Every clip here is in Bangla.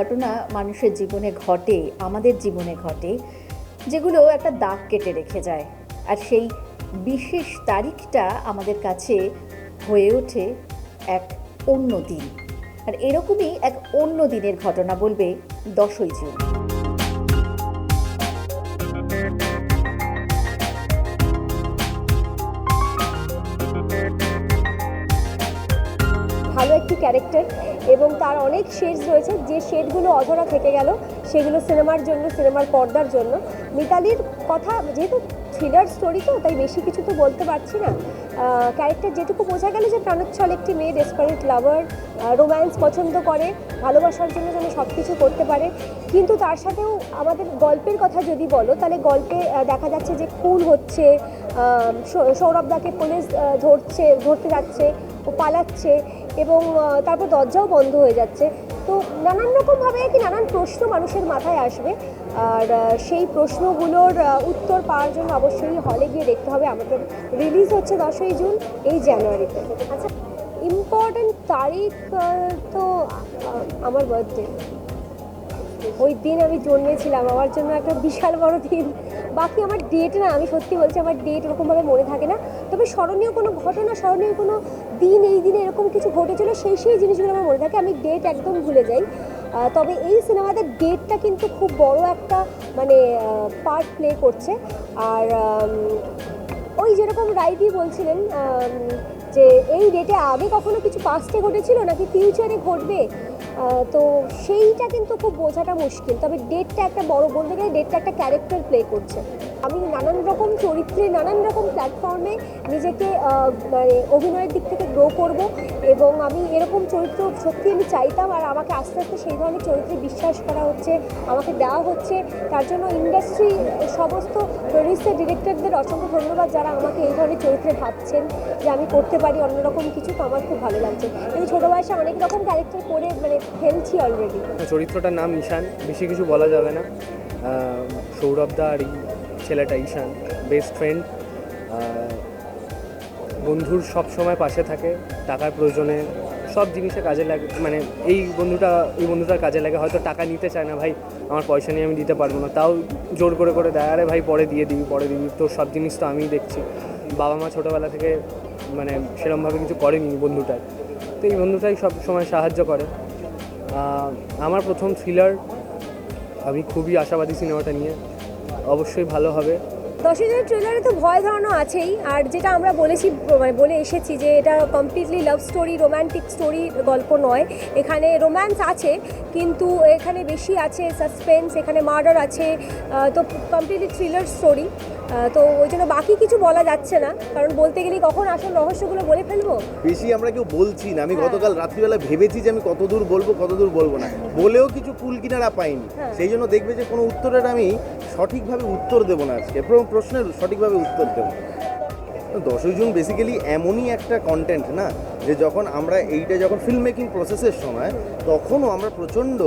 ঘটনা মানুষের জীবনে ঘটে, আমাদের জীবনে ঘটে, যেগুলো একটা দাগ কেটে রেখে যায়। আর সেই বিশেষ তারিখটা আমাদের কাছে হয়ে ওঠে এক অন্য দিন। আর এরকমই এক অন্য দিনের ঘটনা বলবে দশই জুন। ভালো একটি ক্যারেক্টার এবং তার অনেক শেডস রয়েছে। যে শেডগুলো অধরা থেকে গেল সেগুলো সিনেমার জন্য সিনেমার পর্দার জন্য। মিতালির কথা যেহেতু থ্রিলার স্টোরি তো তাই বেশি কিছু তো বলতে পারছি না। ক্যারেক্টার যেটুকু বোঝা গেল যে প্রাণোচ্ছল একটি মেয়ে ডেসপারেট লাভার রোম্যান্স পছন্দ করে ভালোবাসার জন্য যেন সব কিছু করতে পারে। কিন্তু তার সাথেও আমাদের গল্পের কথা যদি বলো তাহলে গল্পে দেখা যাচ্ছে যে খুন হচ্ছে আহ, সৌ- সৌরভদাকে পুলিশ ধরছে ধরতে যাচ্ছে ও পালাচ্ছে। এবং তারপর দরজাও বন্ধ হয়ে যাচ্ছে। তো নানান রকমভাবে কি নানান প্রশ্ন মানুষের মাথায় আসবে। আর সেই প্রশ্নগুলোর উত্তর পাওয়ার জন্য অবশ্যই হলে গিয়ে দেখতে হবে। আমাদের রিলিজ হচ্ছে দশই জুন, এই জানুয়ারিতে। আচ্ছা ইম্পর্ট্যান্ট তারিখ তো আমার বার্থডে ওই দিন আমি জন্মেছিলাম। আমার জন্য একটা বিশাল বড় দিন। বাকি আমার ডেট না, আমি সত্যি বলছি, আমার ডেট ওরকমভাবে মনে থাকে না। তবে স্মরণীয় কোনো ঘটনা, স্মরণীয় কোনো দিন, এই দিনে এরকম কিছু ঘটেছিল, সেই সেই জিনিসগুলো আমার মনে থাকে, আমি ডেট একদম ভুলে যাই। তবে এই সিনেমাতে ডেটটা কিন্তু খুব বড় একটা মানে পার্ট প্লে করছে। আর ওই যেরকম রাইডি বলছিলেন যে এই ডেটে আগে কখনো কিছু পাস্টে ঘটেছিল, নাকি ফিউচারে ঘটবে? তো সেইটা কিন্তু খুব বোঝাটা মুশকিল। তবে ডেটটা একটা বড়, বলতে গেলে ডেটটা একটা ক্যারেক্টার প্লে করছে। আমি নানান রকম চরিত্রে, নানান রকম প্ল্যাটফর্মে নিজেকে মানে অভিনয়ের দিক থেকে গ্রো করব এবং আমি এরকম চরিত্র সত্যি আমি চাইতাম আর আমাকে আস্তে আস্তে সেই ধরনের চরিত্রে বিশ্বাস করা হচ্ছে, আমাকে দেওয়া হচ্ছে। তার জন্য ইন্ডাস্ট্রি সমস্ত প্রডিউসার ডিরেক্টরদের অসংখ্য ধন্যবাদ যারা আমাকে এই ধরনের চরিত্রে ভাবছেন যে আমি করতে পারি অন্যরকম কিছু। তো আমার খুব ভালো লাগছে। কিন্তু ছোটো বয়সে অনেক রকম ক্যারেক্টার করে মানে ফেলছি অলরেডি চরিত্রটার নাম ঈশান বেশি কিছু বলা যাবে না। আহ, সৌরভদা আর ছেলেটা ঈশান বেস্ট ফ্রেন্ড বন্ধুর সব সময় পাশে থাকে টাকার প্রয়োজনে। সব জিনিসে কাজে লাগে মানে এই বন্ধুটা এই বন্ধুটার কাজে লাগে। হয়তো টাকা নিতে চায় না ভাই আমার পয়সা নিয়ে আমি দিতে পারব না। তাও জোর করে করে দেয় আরে ভাই পরে দিয়ে দিবি পরে দিবি। তোর সব জিনিস তো আমিই দেখছি। বাবা মা ছোটোবেলা থেকে মানে সেরমভাবে কিছু করেনি বন্ধুটার। তো এই বন্ধুটাই সব সময় সাহায্য করে। আমার প্রথম থ্রিলার আমি খুবই আশাবাদী সিনেমাটা নিয়ে। অবশ্যই ভালো হবে। দশই জনের ট্রেলারে তো ভয় ধরানো আছেই, আর যেটা আমরা বলেছি মানে বলে এসেছি যে এটা completely love story romantic story গল্প নয়। এখানে রোম্যান্স আছে, কিন্তু এখানে বেশি আছে সাসপেন্স এখানে মার্ডার আছে তো কমপ্লিটলি থ্রিলার স্টোরি তো ওই জন্য বাকি কিছু বলা যাচ্ছে না। কারণ বলতে গেলে কখন আসল রহস্যগুলো বলে ফেলব? বেশি আমরা কেউ বলছি না। আমি হ্যাঁ। গতকাল রাত্রিবেলা ভেবেছি যে আমি কতদূর বলব কতদূর বলব না। বলেও কিছু কুল কিনারা পাইনি। হ্যাঁ। সেই জন্য দেখবে যে কোনো উত্তরের আমি সঠিকভাবে উত্তর দেবো না আজকে। পুরো প্রশ্নের সঠিকভাবে উত্তর দেবো দশই জুন বেসিক্যালি এমনই একটা কন্টেন্ট না? যে যখন আমরা এইটা যখন ফিল্ম মেকিং প্রসেসের সময়, তখনও আমরা প্রচণ্ড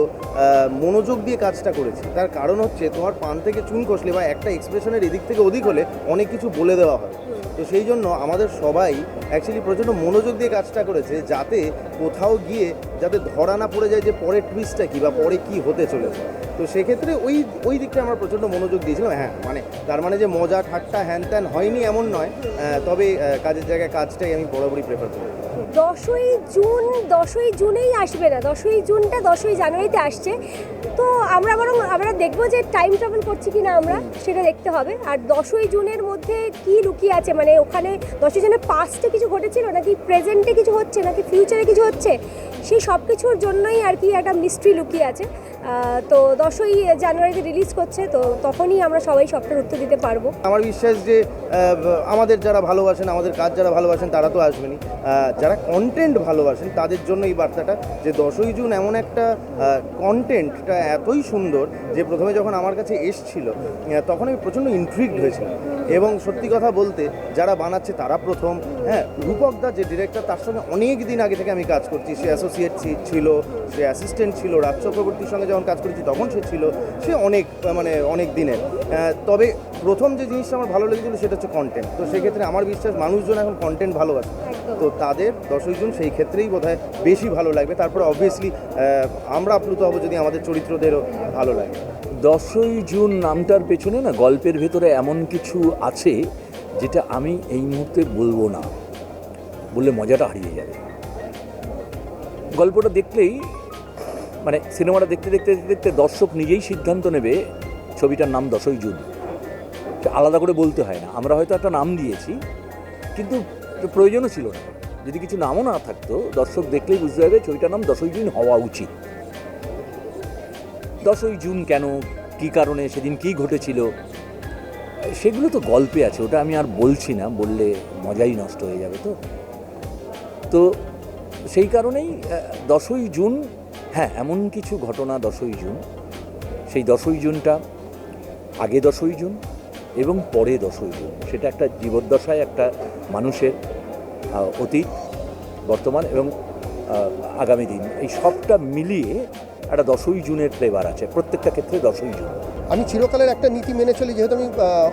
মনোযোগ দিয়ে কাজটা করেছি। তার কারণ হচ্ছে, তোমার পান থেকে চুন কষলে বা একটা এক্সপ্রেশনের এদিক থেকে ওদিক হলে অনেক কিছু বলে দেওয়া হয়। তো সেই জন্য আমাদের সবাই অ্যাকচুয়ালি প্রচণ্ড মনোযোগ দিয়ে কাজটা করেছে, যাতে কোথাও গিয়ে যাতে ধরা না পড়ে যায় যে পরের টুইস্টটা কী বা পরে কী হতে চলেছে। তো সেক্ষেত্রে ওই ওই দিকটা আমরা প্রচণ্ড মনোযোগ দিয়েছিলাম। হ্যাঁ মানে তার মানে যে মজা ঠাট্টা হ্যান ত্যান হয়নি এমন নয়। তবে কাজের জায়গায় কাজটাই আমি বরাবরই প্রেফার করি। দশই জুন, দশই জুনেই আসবে না। দশই জুনটা দশই জানুয়ারিতে আসছে। তো আমরা বরং, আমরা দেখব যে টাইম ট্রাভেল করছি কি না আমরা, সেটা দেখতে হবে। আর দশই জুনের মধ্যে কি লুকিয়ে আছে? মানে ওখানে দশই জুনের পাস্টে কিছু ঘটেছিল নাকি প্রেজেন্টে কিছু হচ্ছে, নাকি ফিউচারে কিছু হচ্ছে? সেই সব কিছুর জন্যই আর কি একটা মিস্ট্রি লুকিয়ে আছে। তো দশই জানুয়ারিতে রিলিজ করছে, তো তখনই আমরা সবাই সবটার উত্তর দিতে পারব। আমার বিশ্বাস যে আমাদের যারা ভালোবাসেন, আমাদের কাজ যারা ভালোবাসেন, তারা তো আসবেনই। যারা কন্টেন্ট ভালোবাসেন, তাদের জন্য এই বার্তাটা যে, দশই জুন এমন একটা কন্টেন্টটা এতই সুন্দর যে, প্রথমে যখন আমার কাছে এসছিল তখন আমি প্রচণ্ড ইন্ট্রিগড হয়েছিলাম। এবং সত্যি কথা বলতে, যারা বানাচ্ছে তারা প্রথম। হ্যাঁ রূপক দা যে ডিরেক্টর তার সঙ্গে অনেক দিন আগে থেকে আমি কাজ করছি। সে অ্যাসোসিয়েট ছিল, সে অ্যাসিস্ট্যান্ট ছিল, রাজ চক্রবর্তীর সঙ্গে যখন কাজ করেছি তখন সে ছিল সে অনেক মানে অনেক দিনের। তবে প্রথম যে জিনিসটা আমার ভালো লেগেছিল সেটা হচ্ছে কন্টেন্ট তো সেক্ষেত্রে আমার বিশ্বাস মানুষজন এখন কন্টেন্ট ভালোবাসে। তো তাদের দশই জন সেই ক্ষেত্রেই বোধহয় বেশি ভালো লাগবে। তারপরে অবভিয়াসলি আমরা আপ্লুত হব যদি আমাদের চরিত্রদেরও ভালো লাগে। দশই জুন নামটার পেছনে না গল্পের ভেতরে এমন কিছু আছে যেটা আমি এই মুহূর্তে বলব না। বললে মজাটা হারিয়ে যাবে। গল্পটা দেখলেই মানে সিনেমাটা দেখতে দেখতে দেখতে দেখতে দর্শক নিজেই সিদ্ধান্ত নেবে ছবিটার নাম দশই জুন। আলাদা করে বলতে হয় না। আমরা হয়তো একটা নাম দিয়েছি, কিন্তু প্রয়োজনও ছিল না। যদি কিছু নামও না থাকতো, দর্শক দেখলেই বুঝতে পারবে ছবিটার নাম দশই জুন হওয়া উচিত। দশই জুন কেন, কি কারণে, সেদিন কি ঘটেছিল, সেগুলো তো গল্পে আছে, ওটা আমি আর বলছি না, বললে মজাই নষ্ট হয়ে যাবে তো। তো সেই কারণেই দশই জুন হ্যাঁ এমন কিছু ঘটনা দশই জুন। সেই দশই জুনটা আগে দশই জুন এবং পরে দশই জুন। সেটা একটা জীবদ্দশায় একটা মানুষের অতীত, বর্তমান এবং আগামী দিন। এই সবটা মিলিয়ে একটা দশই জুনের ফ্লেভার আছে, প্রত্যেকটা ক্ষেত্রে দশই জুন। আমি চিরকালের একটা নীতি মেনে চলি, যেহেতু আমি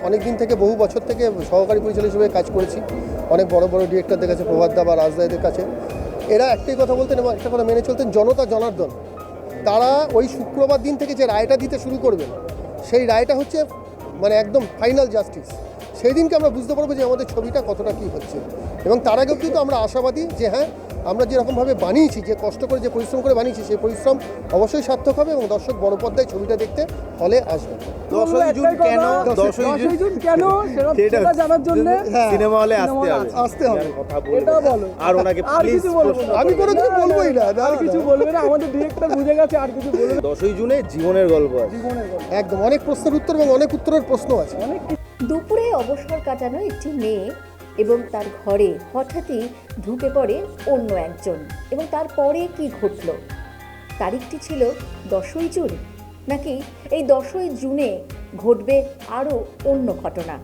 অনেক দিন থেকে বহু বছর থেকে সহকারী পরিচালক হিসেবে কাজ করেছি। অনেক বড় বড় ডিরেক্টরদের কাছে প্রভাত দা বা রাজদাইদের কাছে। এরা একটাই কথা বলতেন এবং একটা কথা মেনে চলতেন, জনতা জনার্দন। তারা ওই শুক্রবার দিন থেকে যে রায়টা দিতে শুরু করবেন, সেই রায়টা হচ্ছে মানে একদম ফাইনাল জাস্টিস। সেই দিনকে আমরা বুঝতে পারব যে আমাদের ছবিটা কতটা কী হচ্ছে। এবং তার আগেও কিন্তু আমরা আশাবাদী যে হ্যাঁ আমরা যেরকমভাবে বানিয়েছি যে কষ্ট করে যে পরিশ্রম করে বানিয়েছি সেই পরিশ্রম অবশ্যই সার্থক হবে এবং দর্শক বড় পর্দায় ছবিটা দেখতে হলে আসবে। কেন? দশই জুন কেন? সেটা সেটা জানার জন্য সিনেমা হলে আসতে হবে। আসতে হবে। এর কথা এটা বলব বলো। আর কিছু বলব না। আমি কোনো কিছু বলবোই না। না, আর কিছু না। বলবে না। আমাদের ডিরেক্টর বুঝে গেছে আর কিছু বলবে দশই জুনে জীবনের গল্প আছে। একদম। অনেক প্রশ্নের উত্তর এবং অনেক উত্তরের প্রশ্ন আছে। দুপুরে অবসর কাটানো একটি মেয়ে এবং তার ঘরে হঠাৎই ঢুকে পড়ে অন্য একজন। এবং তারপরে কি ঘটল? তারিখটি ছিল দশই জুন। নাকি এই দশই জুনে ঘটবে আরও অন্য ঘটনা?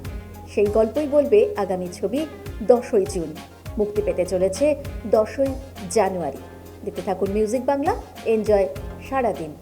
সেই গল্পই বলবে আগামী ছবি দশই জুন। মুক্তি পেতে চলেছে দশই জানুয়ারি। দেখতে থাকুন মিউজিক বাংলা। এনজয় সারাদিন।